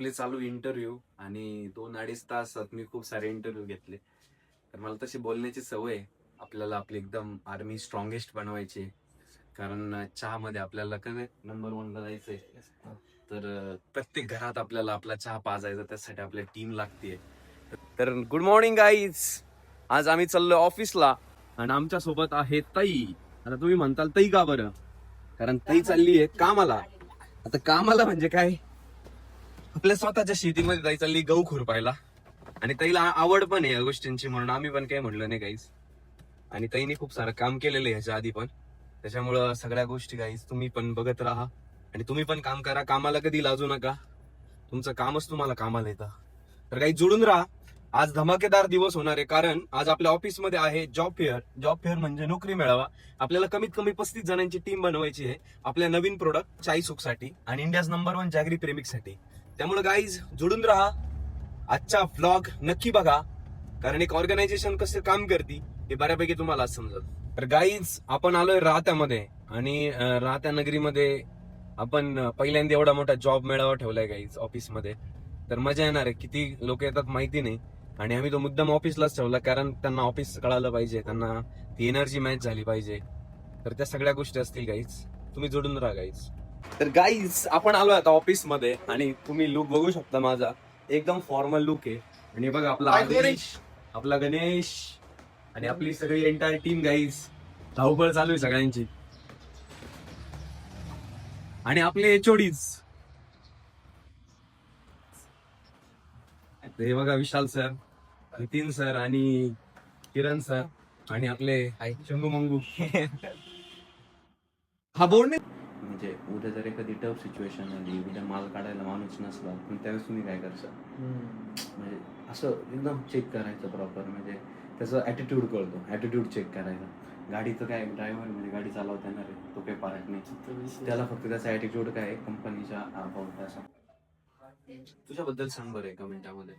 आपले चालू इंटरव्ह्यू आणि दोन अडीच तासात मी खूप सारे इंटरव्ह्यू घेतले. तर मला तशी बोलण्याची सवय. आपल्याला आपली एकदम आर्मी स्ट्रॉंगेस्ट बनवायची. कारण चहामध्ये आपल्याला कधी नंबर वनला जायचंय. तर प्रत्येक घरात आपल्याला आपला चहा पाजायचा त्यासाठी आपल्या टीम लागते तर गुड मॉर्निंग गाईज आज आम्ही चाललो ऑफिसला आणि आमच्यासोबत आहे तई. आता तुम्ही म्हणताल तई का बरं? कारण तई चालली आहे कामाला. आता कामाला म्हणजे काय? आपल्या स्वतःच्या शेतीमध्ये ताई चालली गहू खुरपायला. आणि ताईला आवड पण आहे या गोष्टींची म्हणून आम्ही पण काही म्हणलं नाही काहीच. आणि ताईने खूप सारं काम केलेलं आहे ह्याच्या आधी पण. त्याच्यामुळं सगळ्या गोष्टी गाईज तुम्ही पण बघत राहा. आणि तुम्ही पण काम करा कामाला कधी लाजू नका. तुमचं कामच तुम्हाला कामाला येतं. तर काही जुळून राहा. आज धमाकेदार दिवस होणार आहे कारण आज आपल्या ऑफिसमध्ये आहे जॉब फेअर. जॉब फेअर म्हणजे नोकरी मिळावा. आपल्याला कमीत कमी पस्तीस जणांची टीम बनवायची आहे. आपल्या नवीन प्रोडक्ट चाई साठी आणि इंडियाज नंबर वन जॅगरी प्रेमिकसाठी त्यामुळे गाईज जोडून राहा. आजचा व्लॉग नक्की बघा. कारण एक ऑर्गनायझेशन कसं काम करते हे बऱ्यापैकी तुम्हाला समजत तर गाईज आपण आलोय राहत्यामध्ये. आणि राहत्या नगरीमध्ये आपण पहिल्यांदा एवढा मोठा जॉब मेळावा ठेवलाय गाईज ऑफिसमध्ये तर मजा येणार आहे. किती लोक येतात माहिती नाही. आणि आम्ही तो मुद्दाम ऑफिसलाच ठेवला. कारण त्यांना ऑफिस कळालं पाहिजे. त्यांना ती एनर्जी मॅच झाली पाहिजे. तर त्या सगळ्या गोष्टी असतील गाईज तुम्ही जोडून राहा गाईज तर गाईज आपण आलो आता ऑफिसमध्ये आणि तुम्ही लुक बघू शकता माझा. एकदम फॉर्मल लुक आहे. आणि बघा आपला आदेश आपला गणेश आणि आपली सगळी एंटायर टीम गाईज धावपळ चालू आहे सगळ्यांची. आणि आपले एचओडीज हे बघा विशाल सर नितीन सर आणि किरण सर आणि आपले शंभू मंगू. हा बोर्ड म्हणजे उद्या जर एखादी टफ सिच्युएशन आली उद्या माल काढायला माणूस नसला पण त्यावेळेस तुम्ही काय करता? म्हणजे असं एकदम चेक करायचं प्रॉपर म्हणजे त्याचा ॲटिट्यूड कळतो. ॲटिट्यूड चेक करायचा गाडीचं काय ड्रायव्हर म्हणजे गाडी चालवता येणार आहे. तो काही पाहत नाही. त्याला फक्त त्याचा ॲटिट्यूड काय आहे? कंपनीच्या अबाउट असा. तुझ्याबद्दल सांग बरं एका मिनिटामध्ये.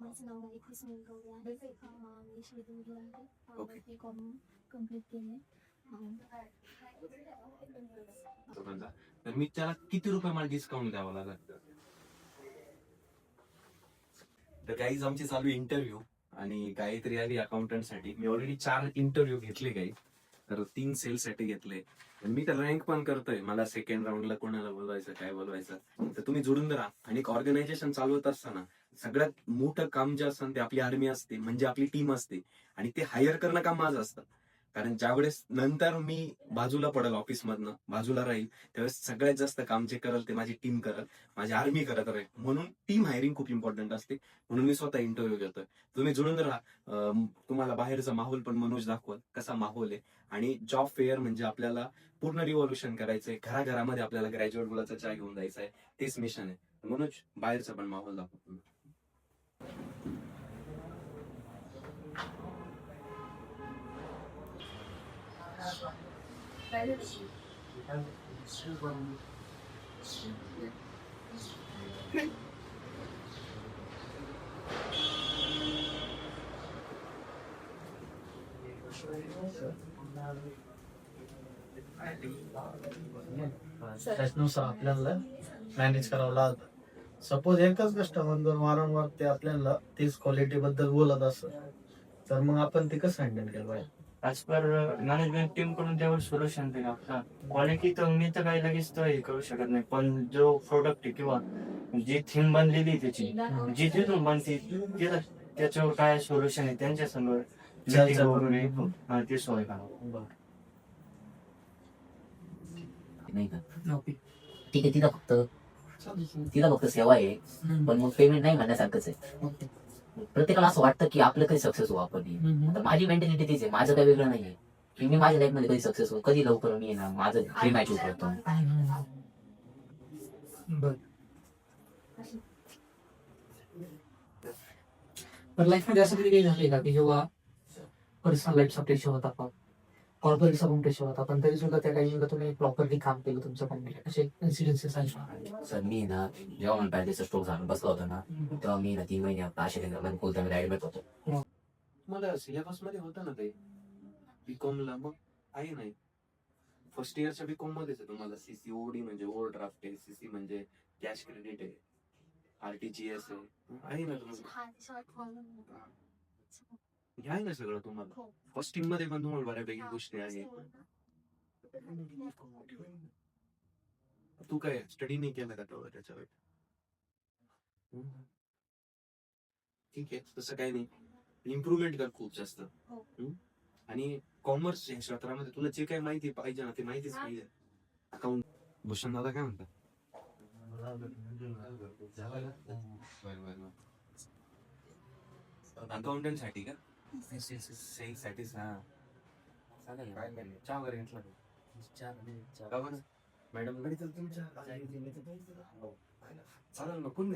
माझं नाव आहे मी कॉम कंप्लीट केले दोघांचा. तर मी त्याला किती रुपये मला डिस्काउंट द्यावा लागत तर काही आमची चालू इंटरव्ह्यू आणि गायत्री आली अकाउंटंटसाठी. मी ऑलरेडी चार इंटरव्ह्यू घेतले काही तर तीन सेल साठी घेतले. मी तर रँक पण करतोय. मला सेकंड राऊंडला कोणाला बोलवायचं काय बोलवायचं. तर तुम्ही जुडून राहा. आणि एक ऑर्गनायझेशन चालवत असताना सगळ्यात मोठं काम जे असतं ते आपली आर्मी असते. म्हणजे आपली टीम असते. आणि ते हायर करणं काम माझं असतं. कारण ज्यावेळेस नंतर मी बाजूला पडेल ऑफिस मधनं बाजूला राहील त्यावेळेस सगळ्यात जास्त काम जे करल ते माझी टीम करल माझी आर्मी करत राहील. म्हणून टीम हायरिंग खूप इम्पॉर्टंट असते. म्हणून मी स्वतः इंटरव्ह्यू घेतोय. तुम्ही जुळून राहा. तुम्हाला बाहेरचा माहोल पण मनोज दाखवल कसा माहोल आहे. आणि जॉब फेअर म्हणजे आपल्याला पूर्ण रिव्हॉल्युशन करायचंय. घराघरामध्ये आपल्याला ग्रॅज्युएट मुलाचा चहा घेऊन जायचा आहे तेच मिशन आहे. मनोज बाहेरचा पण माहोल दाखवतो त्याच्यानुसार आपल्याला मॅनेज करावं लागतं. सपोज एकच कस्टमर जर वारंवार ते आपल्याला तीच क्वालिटी बद्दल बोलत असत तर मग आपण ते कसं हँडल केलं पाहिजे? ऍज पर मॅनेजमेंट टीमकडून त्यावर सोल्युशन दिलं क्वालिटी तर मी तर काही लगेच तर हे करू शकत नाही. पण जो प्रोडक्ट आहे किंवा जी थीम बनलेली आहे त्याची जी तिथून बनते तिला त्याच्यावर काय सोल्युशन आहे त्यांच्यासमोर चर्चा करून. हा, ते सोय करा. नाही का? ठीक आहे तिला फक्त तिला फक्त सेवा आहे. पण मग पेमेंट नाही म्हणण्यासारखंच आहे. प्रत्येकाला असं वाटतं की आपलं काही सक्सेस हो आपण. आता माझी मेंटॅलिटी तीच आहे. माझं काही वेगळं नाहीये. की मी माझ्या लाईफमध्ये कधी सक्सेस हो कधी लवकर मी येणार? माझं ड्रीम अचीव करतो पण लाईफमध्ये असं कधी काही झाले का की जेव्हा पर्सनल लाईफचा प्रेशर होता पण कॉर्पोरेटचा पण प्रेशर होता. पण तरी सुद्धा त्या टाइमिंगला तुम्ही प्रॉपरली काम केलं तुमचं कंपनी असे इन्सिडेन्सेस आहेत सर मी ना जेव्हा मला पॅरेचा स्ट्रोक झाला बसला होता ना तेव्हा मी ना तीन महिने आशा केंद्रामध्ये कोलत्यामध्ये ऍडमिट होतो. मला सिलेबसमध्ये होतं ना ते? बीकॉम ला मग? आहे नाही. फर्स्ट इयरच्या बीकॉम मध्येच आहे तुम्हाला. सीसीओडी म्हणजे ओव्हर ड्राफ्ट आहे सीसी म्हणजे कॅश क्रेडिट आहे. आरटीजीएस आहे. आहे ना तुम्हाला आहे ना सगळं तुम्हाला हो कॉस्टिंगमध्ये पण तुम्हाला बऱ्यापैकी गोष्टी आहे. तू काय स्टडी नाही केलं का तेवढं त्याच्यावर. ठीक आहे तसं काही नाही इम्प्रुव्हमेंट कर खूप जास्त हो. आणि कॉमर्स या क्षेत्रामध्ये तुला जे काही माहिती पाहिजे ना ते माहितीच. पाहिजे अकाउंट भूषण दादा काय म्हणतात अकाउंटंटसाठी का साठी चालेल चहा वगैरे घेतला का? मॅडम तर तुमच्या चालेल ना कोण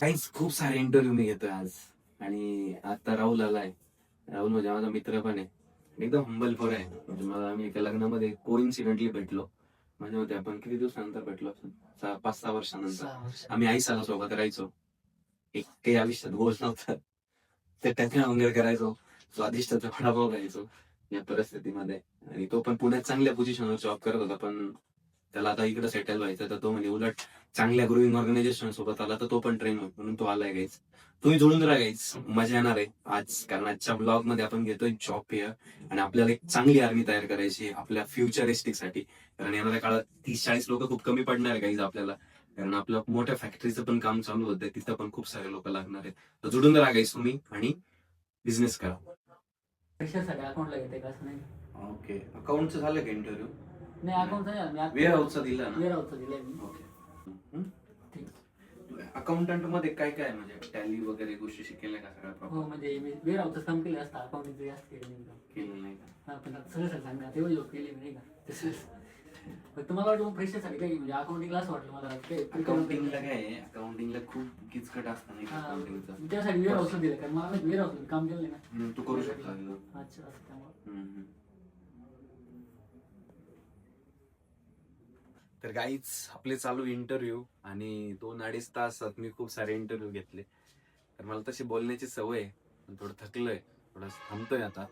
काहीच खूप सारे इंटरव्ह्यू मी घेतोय आज आणि आता राहुल आलाय राहुल म्हणजे माझा मित्र पण आहे एकदम हंबल पोर आहे म्हणजे मला आम्ही एका लग्नामध्ये को इन्सिडेंटली भेटलो म्हणजे होते आपण किती दिवसानंतर भेटलो सहा पाच सहा वर्षानंतर आम्ही आई साला सोबत राहायचो एक काही आयुष्यात गोल नव्हतं ते टॅकला वगैरे करायचो स्वादिष्टाचा वडापाव खायचो या परिस्थितीमध्ये. आणि तो पण पुण्यात चांगल्या पोझिशनवर जॉब करत होता पण त्याला आता इकडे सेटल व्हायचं तर तो म्हणजे उलट चांगल्या ग्रोईंग ऑर्गनायझेशन सोबत आला तर तो पण ट्रेन होईल म्हणून तो आलाय गाईच तुम्ही जोडून राहा गाईच मजा येणार आहे. आज कारण आजच्या ब्लॉगमध्ये आपण घेतोय जॉब फेअर आणि आपल्याला एक चांगली आर्मी तयार करायची आपल्या फ्युचरिस्टिकसाठी. कारण येणाऱ्या काळात तीस चाळीस लोक खूप कमी पडणार आहे गाईज आपल्याला. कारण आपलं मोठ्या फॅक्टरीचं पण काम चालू होतंय तिथं पण खूप सारे लोक लागणार आहेत. तर जोडून गाईज तुम्ही आणि बिझनेस करा. फ्रेशरसाठी अकाउंटला घेते का असं नाही? ओके अकाउंटचं झालं का इंटरव्ह्यू नाही अकाउंट नाही वेअर हाऊसचा दिला ना? वेअर हाऊसचं दिलंय मी. ओके. अकाउंटंटमध्ये काय काय म्हणजे टॅली वगैरे गोष्टी शिकेल्या का सगळ्या हो म्हणजे मी वेअर हाऊसचं काम केलं असतं अकाउंटिंग जास्त केलं नाही का? केलं नाही का? हा पण आता सगळं सगळं सांगणार तेव्हा जॉब केली मी नाही का? मला वाटलं काय म्हणजे अकाउंटिंगला असं वाटलं मला? अकाउंटिंगला काय आहे? अकाउंटिंगला खूप किचकट असतं नाही हा, अकाउंटिंगचं त्यासाठी हाऊसला दिलं कारण मला हाऊस काम केलं नाही ना. हम्म, तू करू शकता. अच्छा असं त्यामुळे. हम्म, हम्म. तर गाईच आपले चालू इंटरव्ह्यू आणि दोन अडीच तासात मी खूप सारे इंटरव्ह्यू घेतले. तर मला तशी बोलण्याची सवय आहे. पण थोडं थकलोय थोडं थांबतोय आता.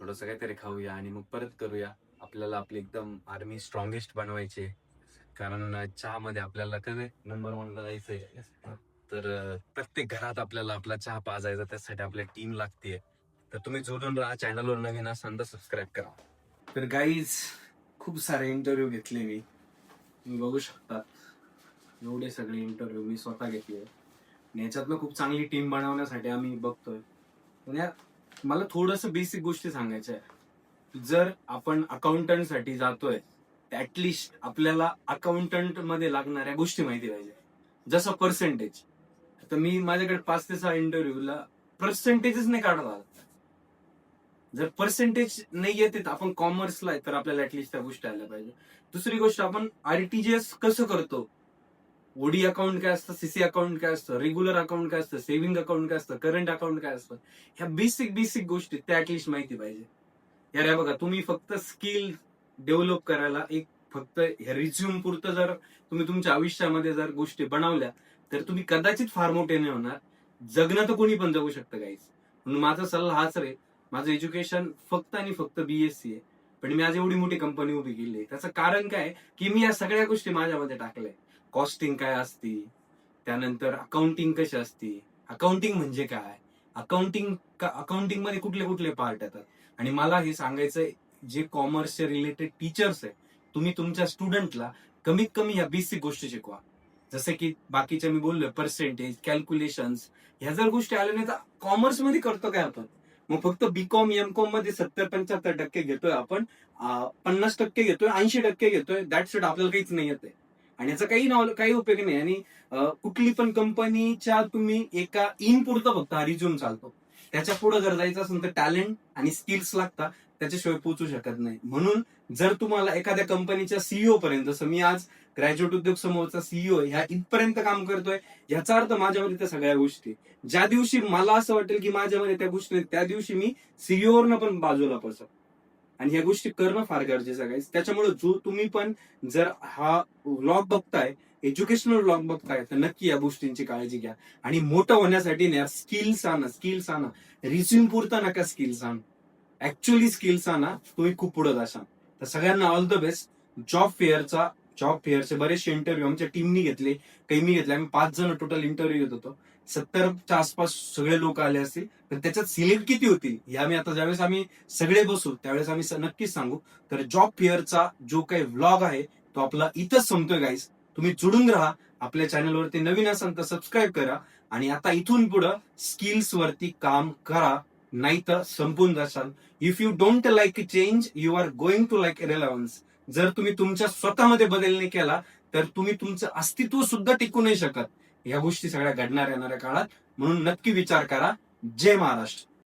थोडस काहीतरी खाऊया आणि मग परत करूया. आपल्याला आपली एकदम आर्मी स्ट्रॉंगेस्ट बनवायची कारण चहामध्ये आपल्याला कसं नंबर वनला जायचंय. तर प्रत्येक घरात आपल्याला आपला चहा पाजायचा त्यासाठी आपल्या टीम लागते तर तुम्ही जोडून राहा चॅनलवर नवीन असाल तर सबस्क्राईब करा. तर गाईज खूप सारे इंटरव्ह्यू घेतले मी. तुम्ही बघू शकता. एवढे सगळे इंटरव्ह्यू मी स्वतः घेतले. आणि याच्यातनं खूप चांगली टीम बनवण्यासाठी आम्ही बघतोय. मला थोडस बेसिक गोष्टी सांगायच्या आहे जर आपण अकाउंटंटसाठी जातोय ऍटलिस्ट आपल्याला अकाउंटंटमध्ये लागणाऱ्या गोष्टी माहिती पाहिजे. जसं पर्सेंटेज तर मी माझ्याकडे पाच ते सहा इंटरव्ह्यूला पर्सेंटेजच नाही काढत आला. जर पर्सेंटेज नाही येते तर आपण कॉमर्सला आहे तर आपल्याला ऍटलिस्ट त्या गोष्टी आल्या पाहिजे. दुसरी गोष्ट आपण आरटीजीएस कसं करतो? ओडी अकाउंट काय असतं सीसी अकाउंट काय असतं रेग्युलर अकाउंट काय असतं सेव्हिंग अकाउंट काय असतं करंट अकाउंट काय असतं ह्या बेसिक बेसिक गोष्टी त्या ऍटलिस्ट माहिती पाहिजे. यार हे बघा तुम्ही फक्त स्किल डेव्हलप करायला एक फक्त रिझ्युम पुरतं जर तुम्ही तुमच्या आयुष्यामध्ये जर गोष्टी बनवल्या तर तुम्ही कदाचित फार मोठे नाही होणार. जगणं तर कोणी पण जगू शकतं काहीच म्हणून माझा सल्ला हाच रे माझं एज्युकेशन फक्त आणि फक्त बीएससी आहे. पण मी आज एवढी मोठी कंपनी उभी केली आहे. त्याचं कारण काय? की मी या सगळ्या गोष्टी माझ्यामध्ये टाकल्या. कॉस्टिंग काय असती? त्यानंतर अकाउंटिंग कशी असती? अकाउंटिंग म्हणजे काय? अकाउंटिंग अकाउंटिंगमध्ये कुठले कुठले पार्ट येतात? आणि मला हे सांगायचंय जे कॉमर्सचे रिलेटेड टीचर्स आहे तुम्ही तुमच्या स्टुडंटला कमीत कमी या बेसिक गोष्टी शिकवा. जसं की बाकीच्या मी बोललोय पर्सेंटेज कॅल्क्युलेशन ह्या जर गोष्टी आल्या नाही तर कॉमर्समध्ये करतो काय आपण? मग फक्त बीकॉम एमकॉममध्ये सत्तर पंच्याहत्तर टक्के घेतोय आपण पन्नास टक्के घेतोय ऐंशी टक्के घेतोय दॅट सेट आपल्याला काहीच नाही येते आणि याचा काही नाव काही उपयोग नाही. आणि कुठली पण कंपनीच्या तुम्ही एका इन पुरता फक्त हा रिझ्यूम चालतो. त्याच्या पुढे जर जायचं असेल तर टॅलेंट आणि स्किल्स लागतात त्याच्याशिवाय पोहोचू शकत नाही. म्हणून जर तुम्हाला एखाद्या कंपनीच्या सीईओ पर्यंत जसं मी आज ग्रॅज्युएट उद्योग समूहाचा सीईओ ह्या इथपर्यंत काम करतोय याचा अर्थ माझ्यामध्ये त्या सगळ्या गोष्टी ज्या दिवशी मला असं वाटेल की माझ्यामध्ये त्या गोष्टी नाहीत, त्या दिवशी मी सीईओ वरनं पण बाजूला पसर आणि ह्या गोष्टी करणं फार गरजेचं आहे त्याच्यामुळे जो तुम्ही पण जर हा व्लॉग बघताय एज्युकेशनल व्लॉग बघताय तर नक्की या गोष्टींची काळजी घ्या. आणि मोठं होण्यासाठी ना स्किल्स आणा स्किल्स आणा रिझ्यूम पुरता नका स्किल्स आण ऍक्च्युअली स्किल्स आणा तुम्ही खूप पुढे जाशाल. तर सगळ्यांना ऑल द बेस्ट जॉब फेअरचा जॉब फेअरचे बरेचसे इंटरव्ह्यू आमच्या टीमनी घेतले काही मी घेतले. आम्ही पाच जण टोटल इंटरव्ह्यू घेत होतो. सत्तरच्या आसपास सगळे लोक आले असतील. तर त्याच्यात सिलेक्ट किती होतील हे आम्ही आता ज्यावेळेस आम्ही सगळे बसू त्यावेळेस आम्ही नक्कीच सांगू. तर जॉब फेअरचा जो काही व्लॉग आहे तो आपला इथंच संपतोय गाईस तुम्ही जुडून राहा आपल्या चॅनलवरती नवीन असाल तर सबस्क्राईब करा आणि आता इथून पुढं स्किल्स वरती काम करा नाही तर संपून जाशाल. If you don't like change you are going to like relevance जर तुम्ही तुमच्या स्वतःमध्ये बदल नाही केला तर तुम्ही तुमचं अस्तित्व सुद्धा टिकू नाही शकत. या गोष्टी सगळ्या घडणार येणाऱ्या काळात. म्हणून नक्की विचार करा. जय महाराष्ट्र.